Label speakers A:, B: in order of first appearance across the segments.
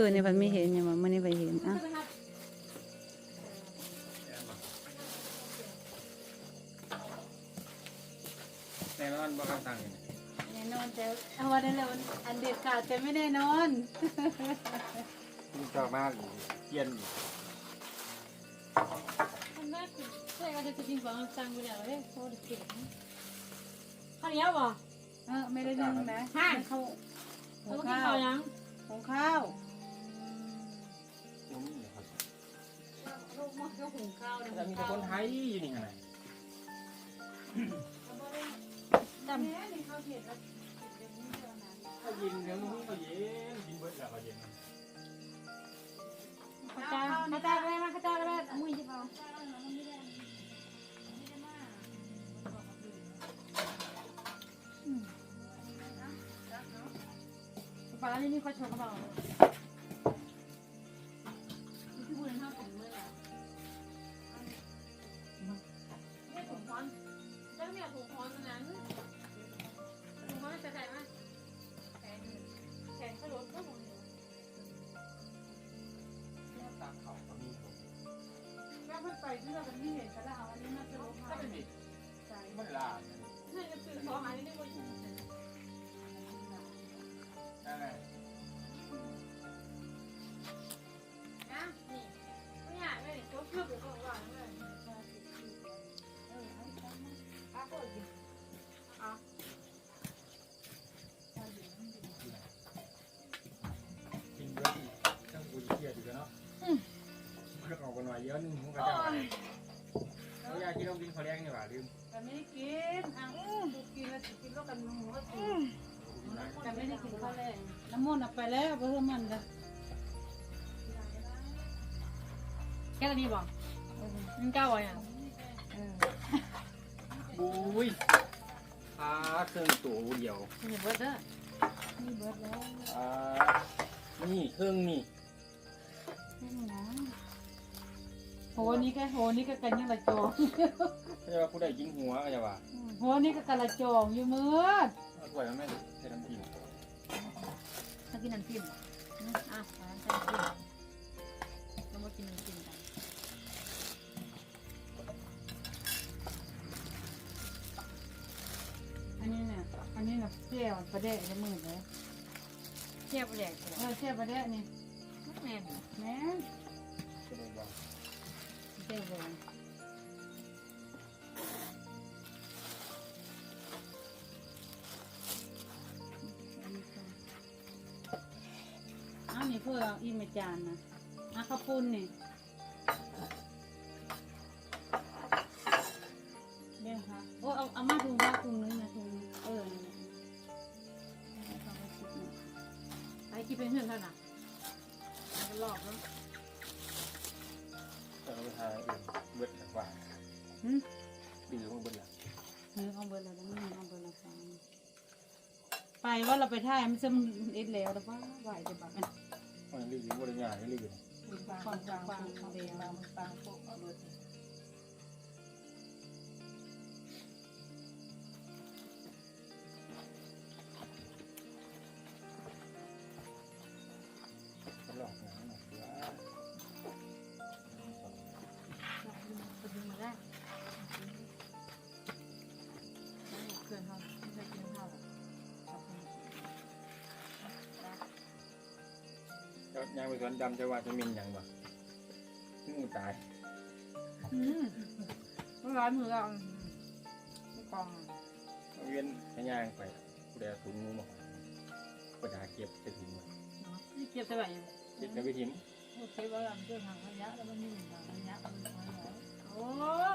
A: คืนนี่พันไม่เห็นยังว่ามื่อนี้ไปเห็นอะ
B: แน่นอนบ่คำสั่งนี่
C: แน่นอนแต่เอาวันนั้นแหละมันอันเด็ดขาดแต่ไม่แน่นอน
B: คุณชอบมากอีกเย็นอีก
D: มันน่าใช่ก็จะกินของสั่งไปแล้วเฮ้ยโคตรเก่งข้าวเหนียวบ่
C: เออไม่ได้นึ่งนะ
D: ฮะ
C: เขา
D: แล้ว
C: หุง
D: ก็กิน
C: ข้า
D: ข้าววยัง
C: หุงข้าว หุงข้าวนะ
B: แต่มีแต่คนไทยอยู่นี่ไง
C: ดำแม่นี่ข้าวเผ็ดแล้ว
B: เขาย็นเดี๋ยวนี้เขาเย็นกินเบิดแล้วเขาเย็น
D: ข้าวจ้าข้าวจ้าก็ได้มาข้าวจ้าก็ได้เอามือหยิบเอาปลาที่นี่เขาชมเขาบอก ที่เรา
C: ไม่เห็นแต่ละเอาอันนี้มาจะลง
B: ก็
C: มา
B: ไม่มี
C: ใส่
B: ไม่ลาบ
D: นี่จะซื้อของอันนี้ได้หมด มันอ
B: อกกันหน่อยเยอะนึงผมก็จะเขาอยากกินต้องกินข้าวแดงนี่หว่าลืม
C: แต่ไม่ได้กินอะดูกินแล้วกินแล้วกันหัวก็กินแต่ไม่ได้กินข้าวแรงน้ำมันต์ไปแล้วเพื่อมันละ
D: แค่ตัวนี้บอกมันเก้าอะ
B: บุ้ยปลาเครื่องตัวเดียว
D: มันจะเบิดเด้อ
C: นี่เบิดแล้ว
B: อ่านี่เครื่องนี่
C: นี่นะ โหนี่ก็โหนี่ก็กันยังละจอง
B: เขาจะว่าผู้ใดกินหัวก็จะว่า
C: โหนี่ก็กันละจองอยู่มืด
B: เอาถ้วยมันไม่ใช่น้ำจิ้ม
D: ถ้ากินน้ำจิ้มอะร้านใส่น้ำจิ้มเรามากินน้ำจิ้มกัน
C: อันนี้เนี่ยอันนี้เนี่ยเสี้ยวประเดะจะมืดเลย
D: เทียบแหลก
C: เออเสี้ยวประเดะนี่
D: แม่น
C: แม่
B: ก็เลยว่า
C: เสี้ยวเลยอ้าวนี่เพื่ออีเมจานนะอะข้าวปุ้นนี่เรียกค่ะโอ้เอาเอามาถุงว่าถุงนึงนะถุงนึงเออนี่ย
D: ไอ้กินเป็นเพื่อนเท่าน่ะเอาหลอกแล้ว
B: เราไปทานอื่นเบิดกว่า
C: หืม
B: ดื้อมันเบิดละ
C: เออเอาเบิร์อะไรแล้วนี่เอาเบิร์อะไรฟังไปว่าเราไปท่ายมันจะเอ็ดแล้วแต่ว่าไหวจะบัก
B: มันรีบอบ่ได้ง่ายดื้อ
C: ฟังฟังฟังเดียวฟังพวกเอาเลย
D: ยา
B: งไปสวนดำจะว่าจะมินยังบ่งูตาย
D: อืมร้อยมือเราไม่กอง
B: เอาเวียนขยางไปผู้ใดเอาถุงงูมาห่อประดาเก็บจะถึงมัน
D: นี่เก็บได้ไหม
B: เก็บจะไปทิ้ง
C: โอเคว่าเราเรื่องทางระยะแล้วมันมีทางระยะมันน้อยน้อย
D: โอ้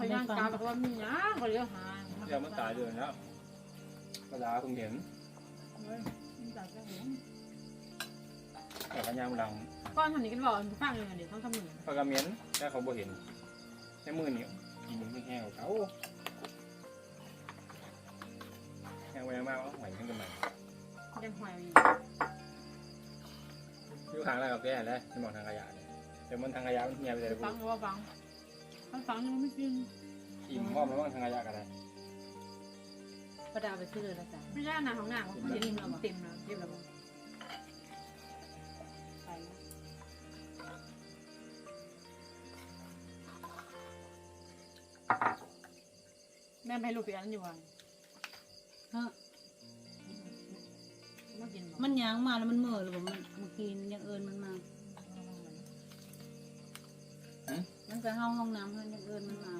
D: ขยันกาบอกว่ามีหยังเขาเรียกหา
B: เดี๋ยวมันตายเลยแล้วประดาเพิ่งเห็น
C: เฮ้ยมันตัดจะเห็น
B: แต่ขยางหลัง
D: ก้อนทำนี้กันบอกฟังเลยเดี๋ยวต้องทำหนึ่ง
B: พอกระเมียนแต่เขาบ่เห็นแค่มือนี่กินไม่แห้งเขาแห้งไปมากแล้วไหวขึ้นกันใหม่
D: ยังหอย
B: อยู่ทางอะไรกับแกแล้วที่มองทางขยะเนี่ยแต่มันทางขยะมันเหี่ยวไปเลย
D: ฟังว่าฟังฟังฟังยังไม่กิน
B: อิ่มมอบแล้วมั้งทางขยะกันเลย
C: ประดาไปซื้อเลยละจ้ะ
D: ไม่ใช่หนาของหนาเขาเต็มแล้วเต็มแล้วเต็มแล้ว ยังไปลูกเปียนอยู่วัน
C: ฮะ
D: มากินบ่
C: มันยางมาแล้วมันเหมื่อหรือว่ามันเมื่อกี้มันยังเอิญมันมามันไปเข้าห้องน้ำเพื่อนยังเอิญมันมา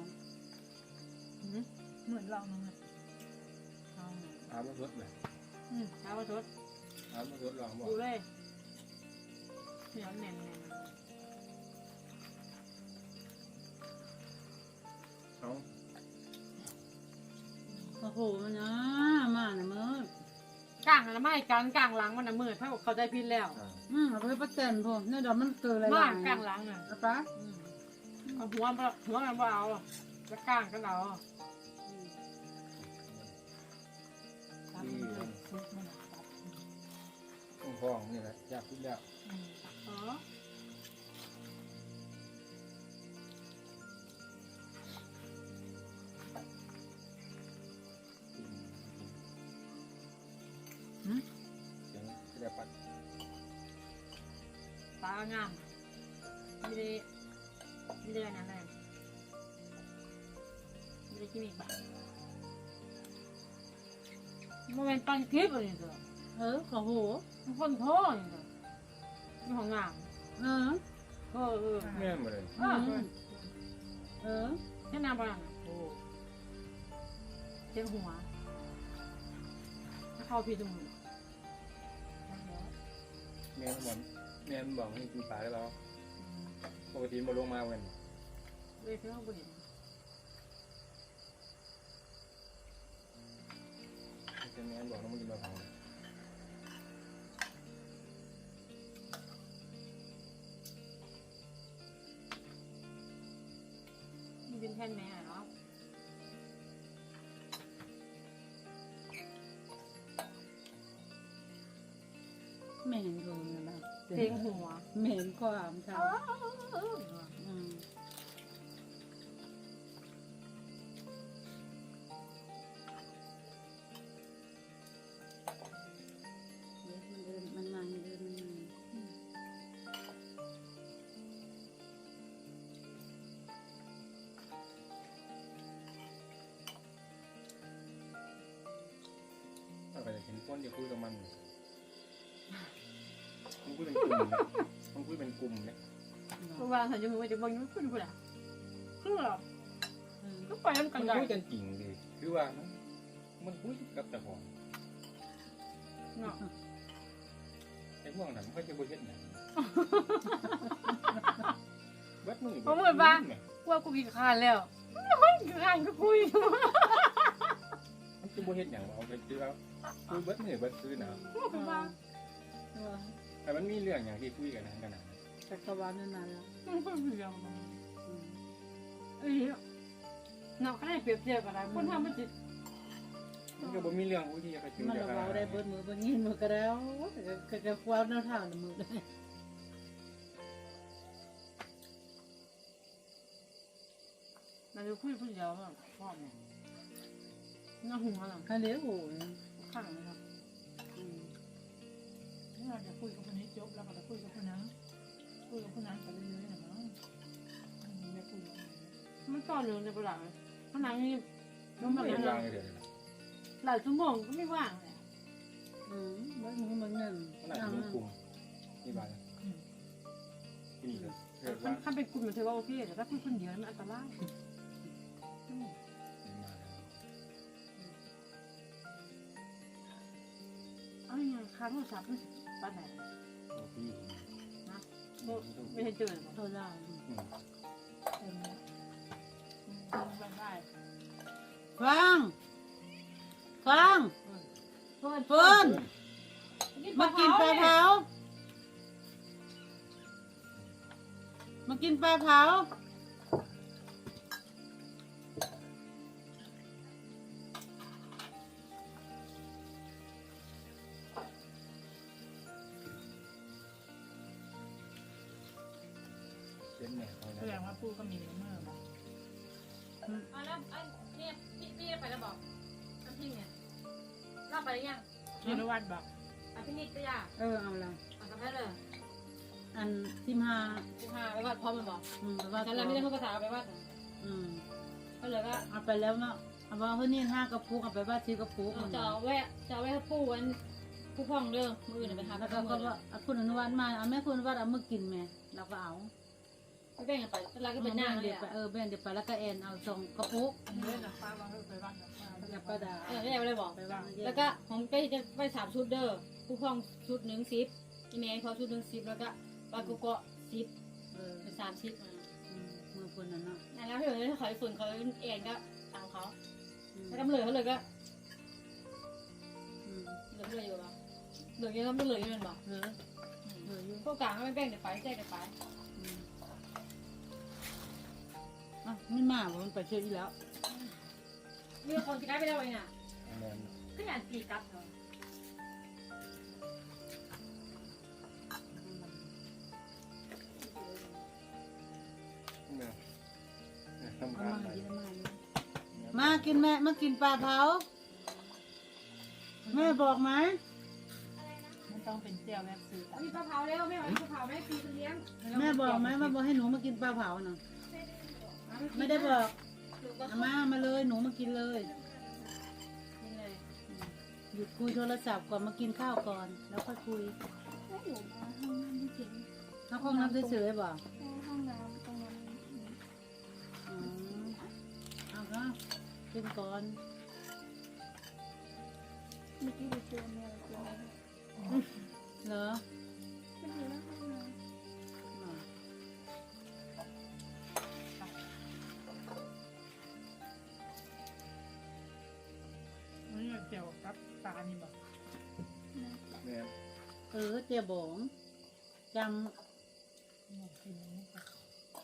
D: เหมือนเราเนาะเอา
B: อาบน้ำรถเลย
D: อืมเอาไปทด
B: อาบน้ำรถลองบอก
D: ดูเลยเหนียวแน่นแน่น
B: เอา
C: โอ้โหมันนะมาเนี่ยมืด
D: กลางแล้วไม่กลางกลางหลังมันน่ะมืดถ้าเขาใจพินแล้ว
B: อ่า
C: อืมเอาไปประเต็นพวกนี่เดี๋ยวมันเกิดอะไร
D: มากกลางหลังอะ
C: เอาปะ
D: เอาหัวมันหัวมันบ่เอาแล้วกลางก็เอา
B: ต้องฟ้องนี่แหละยากขึ้นแล้ว
D: อ๋อางามไม่ได้ไม่ได้นั่นเลยไม่ได้กินอีกบ้างมันเป็นปันคลิปอะไรตัว
C: เออโอ้โห
D: มันคนโทษนี่ตัวนี่ของงาม
C: เออ
D: เออเออ
B: แม่นมาเลย
D: เออ
C: เออ
D: แค่น้ำปลาโอ้เจ็บหัวถ้าเข้าพี่ตรงนี้
B: แม่นบอก แม่นบอกให้กินปลาได้แล้วปกติมาลงมาเว้น
D: เว้ยเพื่อนผู้หญิง
B: เป็นแม่นบอกต้องมากินปลาเผา
D: มันเป็นแทนแม่เนาะ
C: ไม่เห็นกูเลยนะ
D: เพลงหัว
C: ไม่เห็นความทำอืมเดี๋ยวมันเดินมันมันเดินมันมา
B: ไปเห็นก้นจะคุยกับมันมัน ลุ่มเนี่ยมันคุยเป็นกลุ่มเนี่ย
D: เพราะว่าฉันจะมือว่าจะบังยุ่งขึ้นกูละคือหรอ
C: เออ
D: ก็ปล่อยมันกั
B: มันน
D: ได้
B: คุยกันจริงดิคือว่ามันมันคุยกับแต่ของ
D: เนาะ
B: ไอ้พวกนั้นมันก็จะบ่เฮ็ดหยังเบิดมือ
D: เพราะเหมือนว่ากูว่ากูกินข้าวแล้วกินข้าวก็คุย
B: มันจะบ่เฮ็ดหยังเอาไปคือเอาคือเบิดมือเบิดคืนน่ะ
D: กูว่า
C: เออ
B: แต่มันมีเรื่องอย่างที่คุยกันนะกันนะ
C: จักรวาลนั่นน่ะแล้ว
D: มันก็เรื่อง
C: อืม
D: เอ้ยเนาะก็ได้เปรียบเทียบกันได้คนทำมันจิต
B: มันก็บ่มีเรื่องคุยที่จะกระจุย
C: มัน
B: จะ
C: ระเบาได้เบิดมือเบิดยินมือก็แล้วก็ก็ความแนวทางในมือได้
D: มันจะคุยผู้เดียวแบบพ่อเนี่ยน่าหัวหรอ
C: อันนี้โอ้โห
D: ข้างนะครับ
C: อืม
E: นี่ เราจะคุยกับคนนี้จบแล้วก็จะคุยกับคนนั้นคุยกับคนนั้นไปเรื่อยๆนะมั้งไม่คุยกับคนนี้
D: มันต่อเนื่องในเวลาขนาดนี้
B: มันไม่เห็นวางเลยเดี๋ยวนี้นะ
D: หลายชั่วโมงก็ไม่ว่างเลย
C: อืมเบิดมือเบิดเงิน
B: ขนาดมีกลุ่มนี่บ้านนะที่นี่ก็เกิดว่า
D: ถ้าเป็นกลุ่มมันถือว่าโอเคแต่ถ้าคุยคนเดียวมันอันตราย
B: มาแล้ว
D: เอาอย่างนี้ค่าโทรศัพท์มันปานไหน
B: โอ้พี่
D: นะไม่ให้เจอ
C: เท่าไหร่
B: อืม
E: เต็มเลยได้ได้
C: ฟังฟัง
D: เพื่อน
C: เฟิร์นมากินปลาเผามากินปลาเผา
B: เล่นแหน่เขา
E: แส
B: นะ
E: ดงว่าปูก็มีเมื่อมา
D: เอาแล้วไอ้เนี่ยพี่พี่ไปแล้วบอกน้ำพริกเนี่ยเล่าไปหรือยัง
E: พี่นวัดบอก
D: อะพี่นิดก็ยาก
C: เออเอาละ
D: อะทำได้เลย
C: อันที่มา
D: สิบห้าไปวัดพร้อมมันบอก
C: อืมแต่ว่า
D: งั้นเราไม่ได้พูดภาษาไปวัดนะ
C: อืม
D: ก็เลยว่า
C: เอาไปแล้วเนาะ
D: เเอา
C: ว่าเฮ้ยนี่ห้ากระปุกเอาไปว่าซื้อกระปุก
D: เอาจะเอาแวะจะเอาแวะผู้วันผู้พ่องเด้อมืออื่นไปหา
C: แล้ว
D: ก็
C: ก็
D: ก็
C: ก็ว่าเอาคุณอนุวัฒน์มาเอาแม่คุณอนุวัฒน์เอามากินแม่เราก็เอา
D: ไป แบ่งกันไปแล้วก็เป็นหน้า
C: เดี๋
D: เดี
C: ย
D: ยวว
C: ไปเออแบ่งเดี๋ยวไปแล้วก็แอนเอาส่งกระปุก
E: เล่นนะป้าเราไปบ้านนะป้า
C: อย่าประดา
D: เออไม่ได้ไม่ได้บอก
C: ไปวาง
D: แล้วก็ผมไปจะไปสามชุดเด้อผู้พ่องชุดหนึ่งสิบอีเมลเขาชุดหนึ่งสิบแล้วก็ปลากุกะสิบ
C: เออ
D: เป็นสามสิบมา
C: อืมมือคนนั้นเนาะ
D: นั่นแล้วพี่เหมือนเขาฝุ่นเขาเองก็ตามเขา
C: อืม
D: แล้วก็เหลือเขาเลยก็
C: อืม
D: เหลือเหลืออยู่ป่ะเหลือเยอะก็ไม่เหลืออยู่เป็นป่ะ
C: เหลือเหลืออยู่
D: พวกกลางก็ไม่แบ่งเดี๋ยวไปแจกเดี๋ยวไป
C: อืมอะไม่มาบอกมันไปเชื่ออีแล้ว
D: มีคนจะกลายไปได้ไงน่ะ
B: แม่น
D: ก็อยากตีกลับเนาะ
B: แม่นแม่นทำ
C: เอา
B: การ
C: มา
B: ไป
C: กินเอามากินมากินแม่มากินปลาเผาแม่บอกไหม
E: มันต้องเป็นเจียวแบบซื้อ
D: มีปลาเผาแล้วไม่ไหวปลาเผาไม่ปีเลี้ยง
C: แม่บอกไหมว่าบอกให้หนูมากินปลาเผาน่ะ ไม่ได้บอกเอามามาเลยหนูมากินเลย
D: กินเลย
C: หยุดคุยโทรศัพท์ก่อนมากินข้าวก่อน แล้วค่อยคุย
A: แล้วหนูมาห้องน้ำไม่เห็น
C: ถ้าห้องน้ำเฉยๆบอก
A: แค่ห้องน้ำตรงนั้น
C: อ๋อเอาก็กินก่อน
A: เมื่อกี้ไปเจอแมวตัวนึง
C: เหรอ
A: ออ
E: เจ๊บอ
C: งจ
E: หมดกินนี้ค่ะ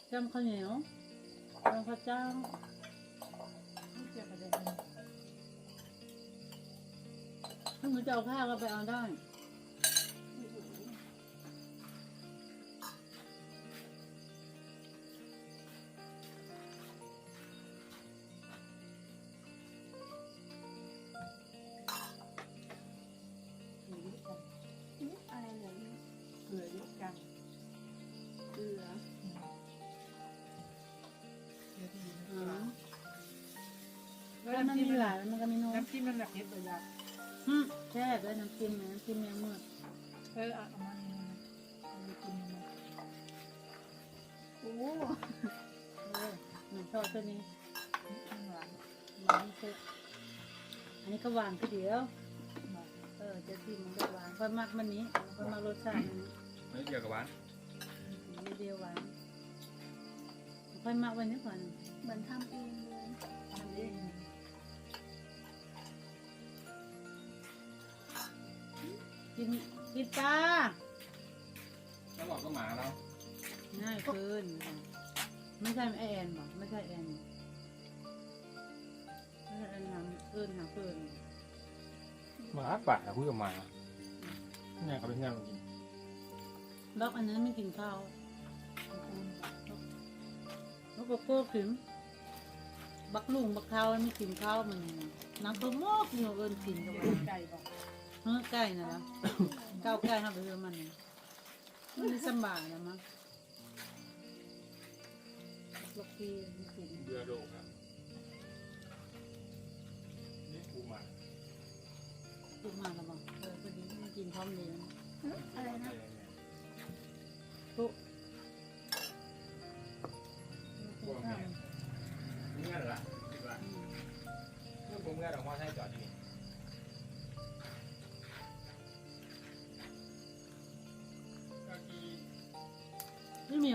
E: ำ
C: จำข้าวเหนียวจำข้าวเจ้าถ้าหนูจะเอาข้าก็ไปเอาได้ มันมีหลายมันก็มีน้อย
E: น้ำจิ้มมันแบบเผ็ดเลยอะ
C: ฮึแช่ด้วยน้ำจิ้มนะน้ำจิ้มแมงเมือก
E: เออเอามาเนี่ยนะเอาไปกินมัน
A: โอ้
C: เออหนูชอบตัวนี้
E: ข้างหลัง
C: มันเชอะอันนี้ก็หวานทีเดียว
E: มา
C: เออเจะที่มันก็หวานค่อยมักมันนี้ค่อยมักรสชาติมันนี้
B: ไม่เกี่ยวกับหวาน
C: นิดเดียวหวานค่อยมักไว้นิดก่อน
A: เหมือนทำเองเลย
C: กินกินปลา
B: แล้วบอกก็หมาเรา
C: ง่ายเกินไม่ใช่ไอแอนบอกไม่ใช่แอนไม่ใช่แอนทำเกินหาเกิน
B: หมาป่าคุยกับหมาเนี่ยเขาเป็นเงาจริง
C: ล็อกอันนั้นไม่กินข้าวแล้วก็โก้ขึ้นบักลุงบักข้าวไม่กินข้าวมันน้ำตัวมอกอยู่เอินกินกับมัน
E: ไก่บอก
C: เฮ้อใกล้นะนะก้าวใกล้เข้าไปเรื่อมันนี่มันไม่สำบายนะมั้งล็อกกี้ไม่กิน
B: เบื่อโดกครับนี่กูหมา
C: ลูกมาแล้วบอกเออพอดีไม่กินพร้อมเดียว
A: หึอะไรนะ
C: ตุ๊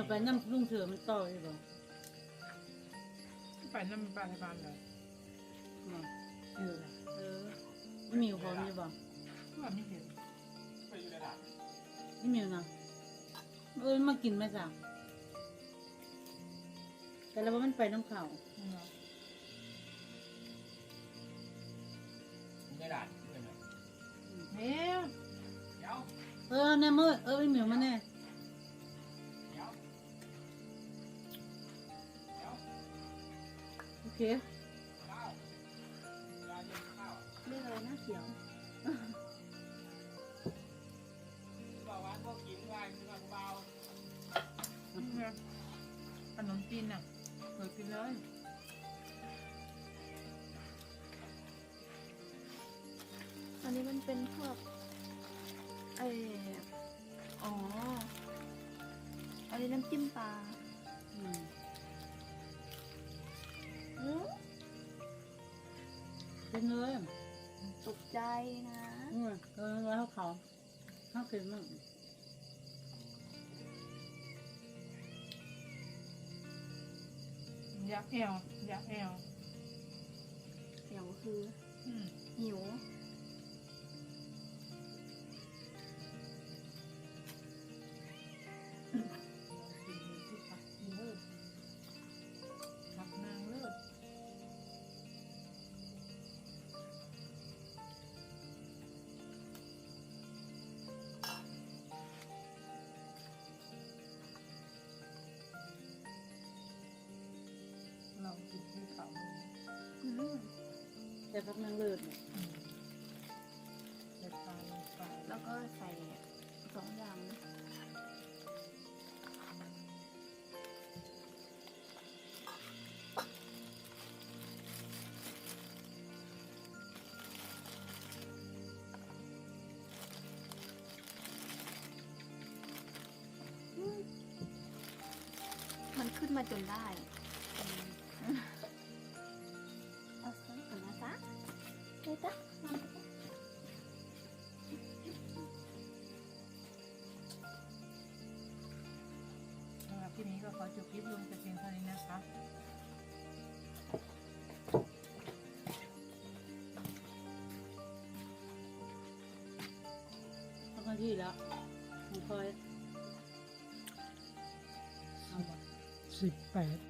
C: ไม่มีเอาไปน้ำลุงเสือมันต่ออยู่บ่
E: ไปน้ำปลาในบ้านเลย
C: บอก
E: เออนะ
C: เออไม่มีพร้อมอยู่บ่
E: ว่าไม่เห็น
B: ไปอยู่ในด่าน
C: ไม่มีนะเออมากินไหมจ๊ะแต่แล้วว่ามันไปน้ำเขา
E: เนาะ
B: ในด่านที่เป็นไง
E: เฮ้ย
B: เดี๋ยว
C: เออแน่มืดเออไม่มีมาแน่
B: เคเรี
A: ยกอะนะเขียว
B: บอกว่าพวกกินไวกินเบา
E: ขนมจีนอะเคยกินเลย
F: อันนี้มันเป็นพวกไออ๋อ อันนี้น้ำจิ้มปลา
C: เป็นเลย
F: ตกใจนะ
C: อืมเออแล้วเขาเขากินมั่ง
E: อยากแอวอยากแอว
F: เดี๋ยวคือ
E: อืม
F: หิว
C: แต่พักนางเลิศเนี่ย
E: อืมใส่ปลาลงไป
F: แล้วก็ใส่สองอย่างเลยอืมมันขึ้นมาจนได้เอา ซะก่อนนะจ๊ะเฮ้ยจ๊ะมาจ๊ะ
E: สำหรับที่นี้ก็ขอจบคลิปลงแต่เพียงเท่านี้นะคะ
C: พักนาทีแล้วมันคอย
E: สิบแปด